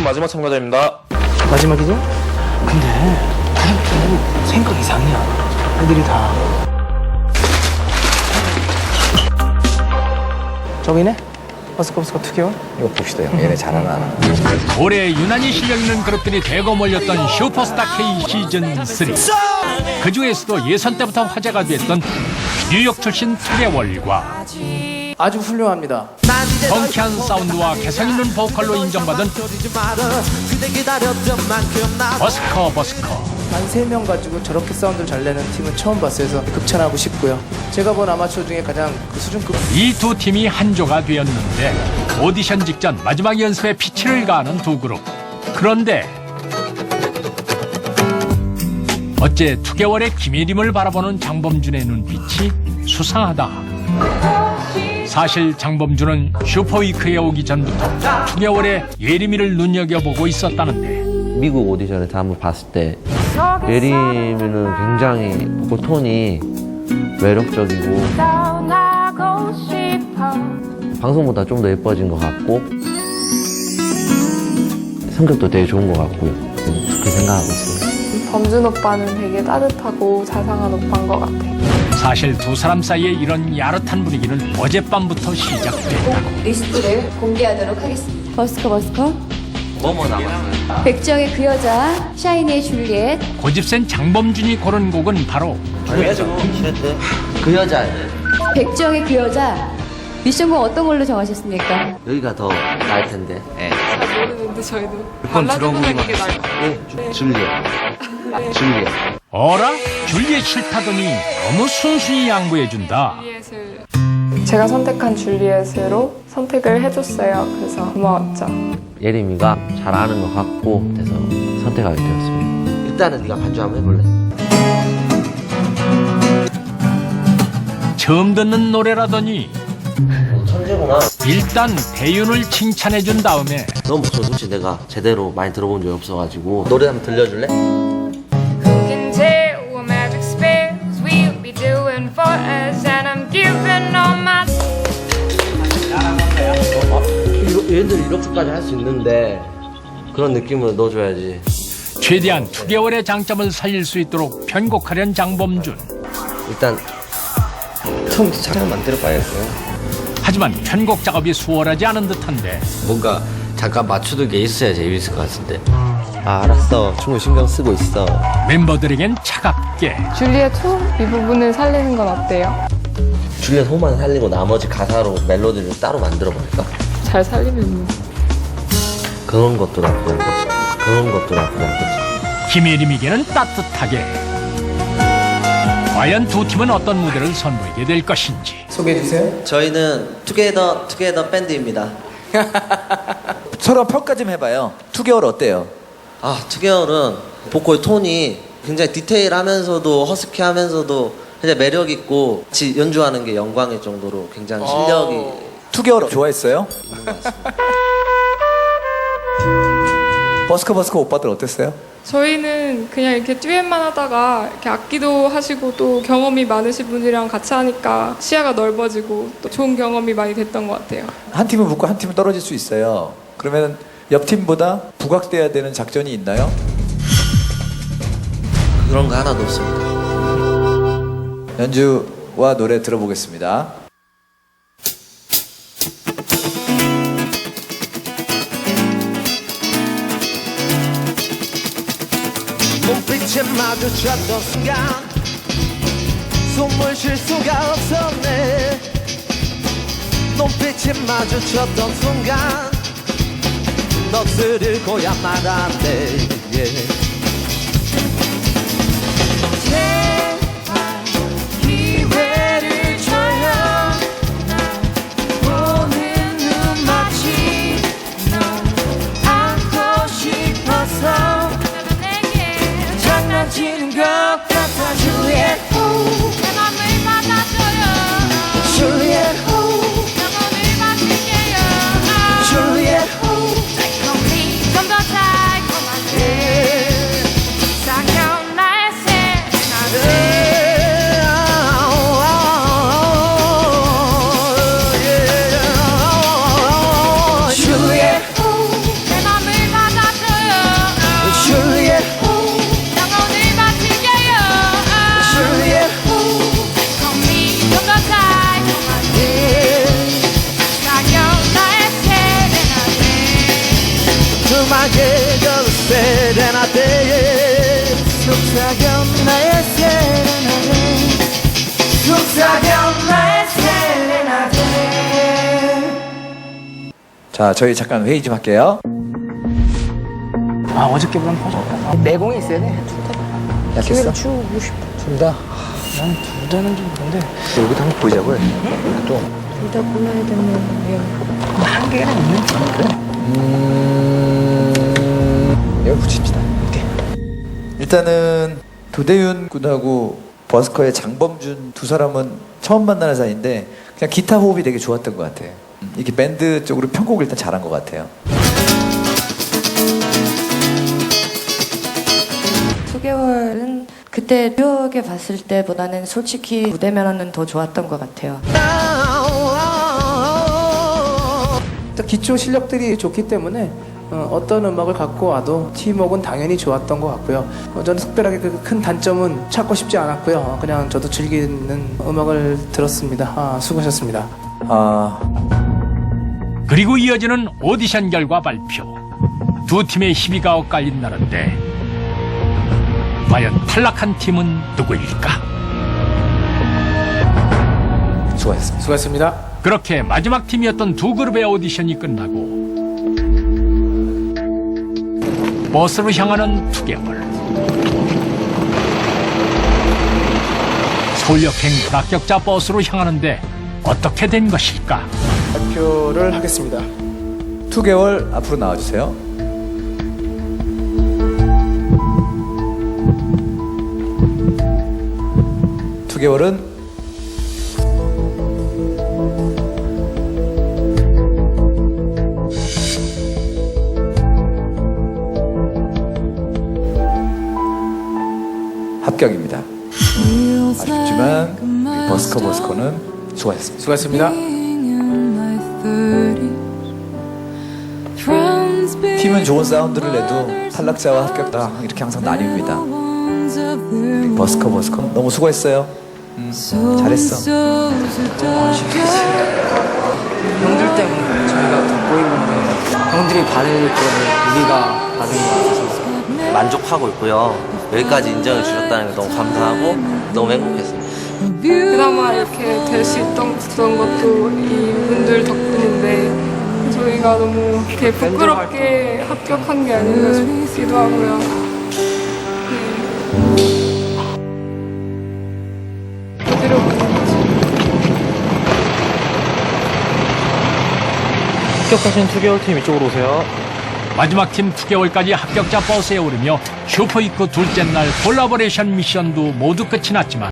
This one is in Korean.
이번 마지막 참가자입니다. 마지막이죠? 근데 사람도 생각 이상이야. 애들이 다. 저기네? 버스커 버스커 투개월? 이거 봅시다 형 얘네 잘하나 안 하나 올해 유난히 실력 있는 그룹들이 대거 몰렸던 슈퍼스타 K 시즌 3. 그 중에서도 예선 때부터 화제가 됐던 뉴욕 출신 투개월과 아주 훌륭합니다. 펑키한 사운드와 개성 있는 보컬로 인정받은 버스커 버스커. 한 세 명 가지고 저렇게 사운드를 잘 내는 팀은 처음 봤어요. 그래서 극찬하고 싶고요. 제가 본 아마추어 중에 가장 그 수준급 이 두 팀이 한조가 되었는데 오디션 직전 마지막 연습에 피치를 가하는 두 그룹. 그런데 어째 투개월의 김예림을 바라보는 장범준의 눈빛이 수상하다. 사실 장범준은 슈퍼위크에 오기 전부터 투개월의 예림이를 눈여겨보고 있었다는데 미국 오디션에 서 한번 봤을 때 예림이는 굉장히 보컬 톤이 매력적이고 방송보다 좀 더 예뻐진 것 같고 성격도 되게 좋은 것 같고요. 그렇게 생각하고 있습니다. 범준 오빠는 되게 따뜻하고 자상한 오빠인 것 같아 사실 두 사람 사이의 이런 야릇한 분위기는 어젯밤부터 시작됐다. 리스트를 공개하도록 하겠습니다. 버스커 버스커 뭐뭐 남았어요? 백정의 그 여자 샤이니의 줄리엣 고집센 장범준이 고른 곡은 바로 그 여자예요. 백정의 그 여자 미션곡 어떤 걸로 정하셨습니까? 여기가 더 나을 텐데. 예. 모르는데 저희도 발라드보다 그게 나을 줄리엣. 줄리엣. 어라? 줄리엣 싫다더니 너무 순순히 양보해준다. 제가 선택한 줄리엣으로 선택을 해줬어요 그래서 고마웠죠 예림이가 잘 아는 것 같고 돼서 선택하게 되었습니다. 일단은 네가 반주 한번 해볼래? 처음 듣는 노래라더니 천재구나. 일단 대윤을 칭찬해준 다음에 너 목소리 솔직히 내가 제대로 많이 들어본 적이 없어가지고 노래 한번 들려줄래? 이렇게까지 할 수 있는데 그런 느낌을 넣어줘야지. 최대한 투개월의 장점을 살릴 수 있도록 편곡하려는 장범준. 일단 처음 차량 만들어 봐야겠어요 하지만 편곡 작업이 수월하지 않은 듯한데 뭔가 잠깐 맞춰둔 게 있어야 재밌을 것 같은데. 아 알았어. 충분히 신경 쓰고 있어. 멤버들에겐 차갑게 줄리엣 홈이 부분을 살리는 건 어때요? 줄리엣 호만 살리고 나머지 가사로 멜로디를 따로 만들어 볼까? 잘 살리면 그런 것도 나쁘지 않겠지. 그런 것도 나쁘지 않겠지. 김예림에게는 따뜻하게. 과연 두 팀은 어떤 무대를 선보이게 될 것인지. 소개해 주세요. 저희는 투게더 투게더 밴드입니다. 서로 평가 좀 해봐요 2개월 어때요? 아 투게더는 보컬 톤이 굉장히 디테일하면서도 허스키하면서도 굉장히 매력 있고 같이 연주하는 게 영광일 정도로 굉장히 실력이 2개월 좋아했어요? 버스커 버스커 오빠들 어땠어요? 저희는 그냥 이렇게 듀엣만 하다가 이렇게 악기도 하시고 또 경험이 많으신 분이랑 같이 하니까 시야가 넓어지고 또 좋은 경험이 많이 됐던 것 같아요. 한 팀은 붙고 한 팀은 떨어질 수 있어요 그러면 옆 팀보다 부각돼야 되는 작전이 있나요? 그런 거 하나도 없습니다. 연주와 노래 들어보겠습니다 빛에 마주쳤던 순간 숨을 쉴 수가 없었네 눈빛에 마주쳤던 순간 넋을 고야 말았네 yeah. 음악의 저 세레나데에 속삭여 나의 세레나데 속삭여 나의 세레나데 자, 저희 잠깐 회의 좀 할게요. 아 어저께보단 커졌다 내공이 있어야 돼 약했어? 키우고 싶어 둘 다? 난 둘 다는 좀 그런데 여기도 한번 보자고요. 또. 둘다 골라야 되면 한계가 있는 그래 음... 여기 붙입시다. 이렇게. 일단은 도대윤 군하고 버스커의 장범준 두 사람은 처음 만나는 사이인데 그냥 기타 호흡이 되게 좋았던 것 같아요. 음, 이렇게 밴드 쪽으로 편곡을 일단 잘한 것 같아요. 수개월은 그때 듀오게 봤을 때보다는 솔직히 무대 면허는 더 좋았던 것 같아요. 일단 기초 실력들이 좋기 때문에 어, 떤 음악을 갖고 와도 팀워크는 당연히 좋았던 것 같고요. 어, 저는 특별하게 그 큰 단점은 찾고 싶지 않았고요. 어, 그냥 저도 즐기는 음악을 들었습니다. 아, 수고하셨습니다. 아, 그리고 이어지는 오디션 결과 발표. 두 팀의 희비가 엇갈린 나는데 과연 탈락한 팀은 누구일까? 수고하셨습니다. 수고하셨습니다. 그렇게 마지막 팀이었던 두 그룹의 오디션이 끝나고 버스로 향하는 투개월 서울역행 불합격자 버스로 향하는데 어떻게 된 것일까? 발표를 하겠습니다. 2개월 앞으로 나와주세요. 투개월은 합격입니다. 아쉽지만 우리 버스커 버스커는 수고하셨습니다. 수고하셨습니다. 팀은 좋은 사운드를 내도 탈락자와 합격자 이렇게 항상 나뉩니다. 버스커 버스커 너무 수고했어요. 음, 잘했어. 형들 때문에 저희가 더 꼬이는데 형들이 받을 거를 우리가 받은 것 같아서 만족하고 있고요. 여기까지 인정해 주셨다는 게 너무 감사하고 너무 행복했습니다. 그나마 이렇게 될 수 있던 던 것도 이분들 덕분인데 저희가 너무 이렇게 부끄럽게 합격한 게 아닌가 싶기도 하고요. 네. 어디로 가는 거지? 합격하신 투개월 팀 이쪽으로 오세요. 마지막 팀 2개월까지 합격자 버스에 오르며 슈퍼이크 둘째 날 콜라보레이션 미션도 모두 끝이 났지만